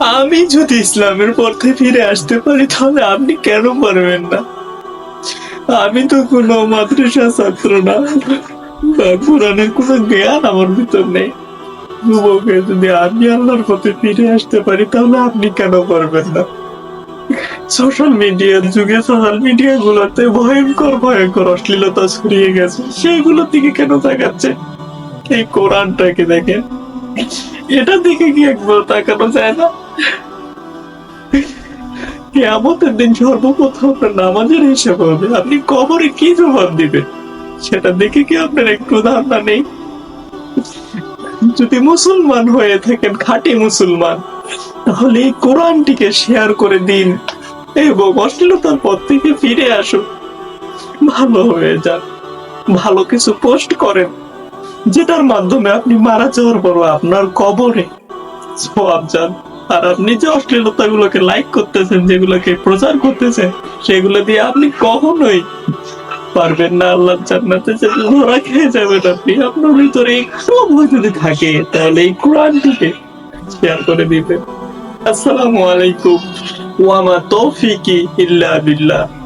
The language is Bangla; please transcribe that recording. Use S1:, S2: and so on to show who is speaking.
S1: আমি যদি ইসলামের পথে ফিরে আসতে পারি, তাহলে আপনি কেন পারবেন না? আমি তো কোনো মাদ্রাসা ছাত্র না। কোরআনের কোনো জ্ঞান আমার ভিতর নেই। যুবকে যদি আমি আল্লাহর পথে ফিরে আসতে পারি, তাহলে আপনি কেন পারবেন না? সোশ্যাল মিডিয়ার যুগে সোশ্যাল মিডিয়া গুলোতে ভয়ঙ্কর ভয়ঙ্কর অশ্লীলতা ছড়িয়ে গেছে। সেইগুলোর দিকে কেন তাকাচ্ছে? এই কোরআনটাকে দেখেন। এটা দিকে কি একবার তাকানো যায় না? কেমতের দিন সর্বপ্রথম নামাজের হিসাব হবে। আপনি কবরে কি জবাব দিবেন? সেটা দেখে কি আপনার একটু ধারণা নেই? যদি মুসলমান হয়ে থাকেন, খাঁটি মুসলমান, তাহলে এই কোরআনটিকে শেয়ার করে দিন এবং অশ্লীলতার পথ থেকে ফিরে আসুন। ভালো হয়ে যান। ভালো কিছু পোস্ট করেন, যেটার মাধ্যমে আপনি মারা যাওয়ার পর আপনার কবরে সব যান আর আপনি যে অশ্লীলতা গুলোকে লাইক করতেছেন, যেগুলোকে প্রচার করতেছেন, সেগুলো দিয়ে আপনি কখনোই পারবেন না আল্লাহ জান্নাতে ধরা খেয়ে আপনি। আপনার ভিতরে একটু ভয় যদি থাকে, তাহলে এই কোরআনটিকে শেয়ার করে দিবেন। আসসালামু আলাইকুম। ওয়ামা তৌফিকি ইল্লা বিল্লাহ।